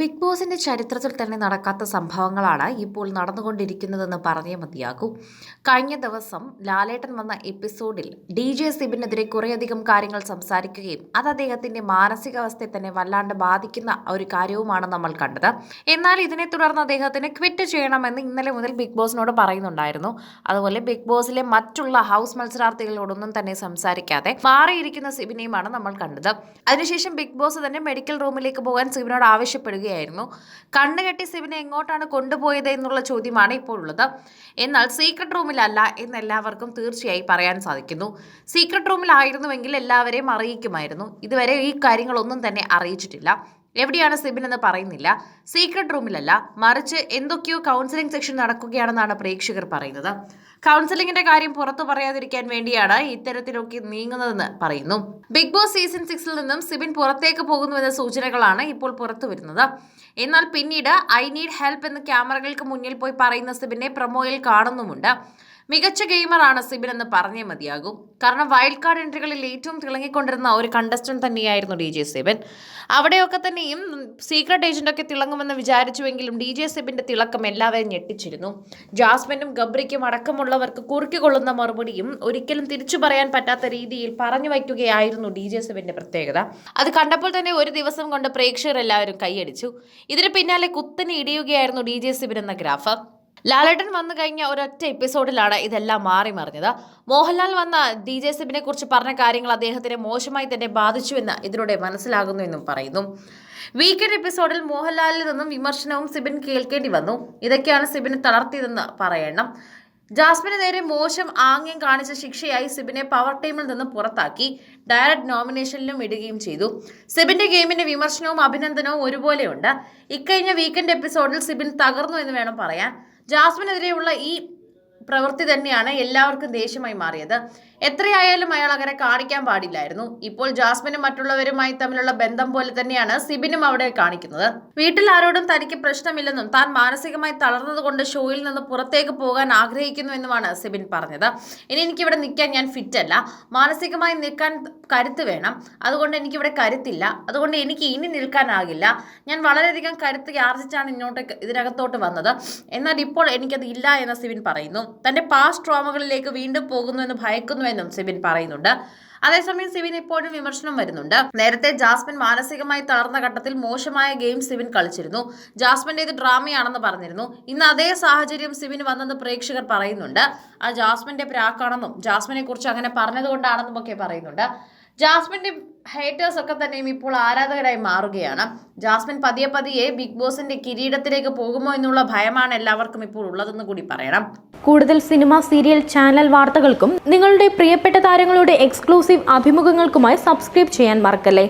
Big ബോസിന്റെ ചരിത്രത്തിൽ തന്നെ നടക്കാത്ത സംഭവങ്ങളാണ് ഇപ്പോൾ നടന്നുകൊണ്ടിരിക്കുന്നതെന്ന് പറഞ്ഞേ മതിയാകൂ. കഴിഞ്ഞ ദിവസം ലാലേട്ടൻ വന്ന എപ്പിസോഡിൽ ഡി ജെ സിബിനെതിരെ കുറേയധികം കാര്യങ്ങൾ സംസാരിക്കുകയും അത് അദ്ദേഹത്തിന്റെ മാനസികാവസ്ഥയെ തന്നെ വല്ലാണ്ട് ബാധിക്കുന്ന ഒരു കാര്യവുമാണ് നമ്മൾ കണ്ടത്. എന്നാൽ ഇതിനെ തുടർന്ന് അദ്ദേഹത്തിന് ക്വിറ്റ് ചെയ്യണമെന്ന് ഇന്നലെ മുതൽ ബിഗ് ബോസിനോട് പറയുന്നുണ്ടായിരുന്നു. അതുപോലെ ബിഗ് ബോസിലെ മറ്റുള്ള ഹൗസ് മത്സരാർത്ഥികളോടൊന്നും തന്നെ സംസാരിക്കാതെ മാറിയിരിക്കുന്ന സിബിനെയുമാണ് നമ്മൾ കണ്ടത്. അതിനുശേഷം ബിഗ് ബോസ് തന്നെ മെഡിക്കൽ റൂമിലേക്ക് പോകാൻ സിബിനോട് ആവശ്യപ്പെടുകയായിരുന്നു കണ്ണുകെട്ടി സിബിനെ എങ്ങോട്ടാണ് കൊണ്ടുപോയത് എന്നുള്ള ചോദ്യമാണ് ഇപ്പോൾ ഉള്ളത്. എന്നാൽ സീക്രട്ട് റൂമിലല്ല എന്ന് എല്ലാവർക്കും തീർച്ചയായി പറയാൻ സാധിക്കുന്നു. സീക്രട്ട് റൂമിലായിരുന്നുവെങ്കിൽ എല്ലാവരെയും അറിയിക്കുമായിരുന്നു. ഇതുവരെ ഈ കാര്യങ്ങളൊന്നും തന്നെ അറിയിച്ചിട്ടില്ല. എവിടെയാണ് സിബിൻ എന്ന് പറയുന്നില്ല. സീക്രട്ട് റൂമിലല്ല മറിച്ച് എന്തൊക്കെയോ കൗൺസിലിംഗ് സെക്ഷൻ നടക്കുകയാണെന്നാണ് പ്രേക്ഷകർ പറയുന്നത്. കൗൺസിലിംഗിന്റെ കാര്യം പുറത്തു പറയാതിരിക്കാൻ വേണ്ടിയാണ് ഇത്തരത്തിലൊക്കെ നീങ്ങുന്നതെന്ന് പറയുന്നു. ബിഗ് ബോസ് സീസൺ സിക്സിൽ നിന്നും സിബിൻ പുറത്തേക്ക് പോകുന്നുവെന്ന സൂചനകളാണ് ഇപ്പോൾ പുറത്തു വരുന്നത്. എന്നാൽ പിന്നീട് ഐ നീഡ് ഹെൽപ്പ് എന്ന് ക്യാമറകൾക്ക് മുന്നിൽ പോയി പറയുന്ന സിബിനെ പ്രൊമോയിൽ കാണുന്നുമുണ്ട്. മികച്ച ഗെയിമറാണ് സിബിൻ എന്ന് പറഞ്ഞേ മതിയാകും. കാരണം വൈൽഡ് കാർഡ് എൻട്രികളിൽ ഏറ്റവും തിളങ്ങിക്കൊണ്ടിരുന്ന ഒരു കണ്ടസ്റ്റന്റ് തന്നെയായിരുന്നു ഡി ജെ സിബിൻ. അവിടെയൊക്കെ തന്നെയും സീക്രട്ട് ഏജന്റൊക്കെ തിളങ്ങുമെന്ന് വിചാരിച്ചുവെങ്കിലും ഡി ജെ സിബിന്റെ തിളക്കം എല്ലാവരെയും ഞെട്ടിച്ചിരുന്നു. ജാസ്മിനും ഗബ്രിക്കും അടക്കമുള്ളവർക്ക് കുറുക്കിക്കൊള്ളുന്ന മറുപടിയും ഒരിക്കലും തിരിച്ചു പറയാൻ പറ്റാത്ത രീതിയിൽ പറഞ്ഞു വയ്ക്കുകയായിരുന്നു ഡി ജെ സിബിന്റെ പ്രത്യേകത. അത് കണ്ടപ്പോൾ തന്നെ ഒരു ദിവസം കൊണ്ട് പ്രേക്ഷകർ എല്ലാവരും കൈയടിച്ചു. ഇതിന് പിന്നാലെ കുത്തനെ ഇടിയുകയായിരുന്നു ഡി ജെ സിബിൻ എന്ന ഗ്രാഫ് ലാലേട്ടൻ വന്നു കഴിഞ്ഞ ഒരൊറ്റ എപ്പിസോഡിലാണ് ഇതെല്ലാം മാറി മറിഞ്ഞത്. മോഹൻലാൽ വന്ന ഡി ജെ സിബിനെ കുറിച്ച് പറഞ്ഞ കാര്യങ്ങൾ അദ്ദേഹത്തിനെ മോശമായി തന്നെ ബാധിച്ചുവെന്ന് ഇതിലൂടെ മനസ്സിലാകുന്നു എന്നും പറയുന്നു. വീക്കെൻഡ് എപ്പിസോഡിൽ മോഹൻലാലിൽ നിന്നും വിമർശനവും സിബിൻ കേൾക്കേണ്ടി വന്നു. ഇതൊക്കെയാണ് സിബിനെ തളർത്തിയതെന്ന് പറയണം. ജാസ്മിന് നേരെ മോശം ആംഗ്യം കാണിച്ച ശിക്ഷയായി സിബിനെ പവർ ടീമിൽ നിന്ന് പുറത്താക്കി. ഡയറക്ട് നോമിനേഷനിലും ഇടുകയും ചെയ്തു. സിബിന്റെ ഗെയിമിന്റെ വിമർശനവും അഭിനന്ദനവും ഒരുപോലെയുണ്ട്. ഇക്കഴിഞ്ഞ വീക്കെൻഡ് എപ്പിസോഡിൽ സിബിൻ തകർന്നു എന്ന് വേണം പറയാൻ. ജാസ്മിനെതിരെയുള്ള ഈ പ്രവൃത്തി തന്നെയാണ് എല്ലാവർക്കും ദേഷ്യമായി മാറിയത്. എത്രയായാലും അയാൾ അങ്ങനെ കാണിക്കാൻ പാടില്ലായിരുന്നു. ഇപ്പോൾ ജാസ്മിനും മറ്റുള്ളവരുമായി തമ്മിലുള്ള ബന്ധം പോലെ തന്നെയാണ് സിബിനും അവിടെ കാണിക്കുന്നത്. വീട്ടിൽ ആരോടും തനിക്ക് പ്രശ്നമില്ലെന്നും താൻ മാനസികമായി തളർന്നതുകൊണ്ട് ഷോയിൽ നിന്ന് പുറത്തേക്ക് പോകാൻ ആഗ്രഹിക്കുന്നുവെന്നുമാണ് സിബിൻ പറഞ്ഞത്. ഇനി എനിക്കിവിടെ നിൽക്കാൻ ഞാൻ ഫിറ്റല്ല. മാനസികമായി നിൽക്കാൻ കരുത്ത് വേണം. അതുകൊണ്ട് എനിക്കിവിടെ കരുത്തില്ല. അതുകൊണ്ട് എനിക്ക് ഇനി നിൽക്കാനാകില്ല. ഞാൻ വളരെയധികം കരുത്ത് ആർജിച്ചാണ് ഇങ്ങോട്ടേക്ക് ഇതിനകത്തോട്ട് വന്നത്. എന്നാൽ ഇപ്പോൾ എനിക്കത് ഇല്ല എന്ന് സിബിൻ പറയുന്നു. തന്റെ പാസ്റ്റ് ട്രോമകളിലേക്ക് വീണ്ടും പോകുന്നുവെന്ന് ഭയക്കുന്നുവെന്നും സിബിൻ പറയുന്നുണ്ട്. അതേസമയം സിബിൻ ഇപ്പോഴും വിമർശനം വരുന്നുണ്ട്. നേരത്തെ ജാസ്മിൻ മാനസികമായി തളർന്ന ഘട്ടത്തിൽ മോശമായ ഗെയിം സിബിൻ കളിച്ചിരുന്നു. ജാസ്മിന്റെ ഇത് ഡ്രാമയാണെന്ന് പറഞ്ഞിരുന്നു. ഇന്ന് അതേ സാഹചര്യം സിബിൻ വന്നെന്ന് പ്രേക്ഷകർ പറയുന്നുണ്ട്. ആ ജാസ്മിന്റെ പ്രാക്കാണെന്നും ജാസ്മിനെ കുറിച്ച് അങ്ങനെ പറഞ്ഞതുകൊണ്ടാണെന്നും ഒക്കെ പറയുന്നുണ്ട്. ജാസ്മിന്റെ ഹേറ്റേഴ്സ് ഒക്കെ തന്നെയും ഇപ്പോൾ ആരാധകരായി മാറുകയാണ്. ജാസ്മിൻ പതിയെ പതിയെ ബിഗ് ബോസിന്റെ കിരീടത്തിലേക്ക് പോകുമോ എന്നുള്ള ഭയമാണ് എല്ലാവർക്കും ഇപ്പോൾ ഉള്ളതെന്ന് കൂടി പറയണം. കൂടുതൽ സിനിമ സീരിയൽ ചാനൽ വാർത്തകൾക്കും നിങ്ങളുടെ പ്രിയപ്പെട്ട താരങ്ങളുടെ എക്സ്ക്ലൂസീവ് അഭിമുഖങ്ങൾക്കുമായി സബ്സ്ക്രൈബ് ചെയ്യാൻ മറക്കല്ലേ?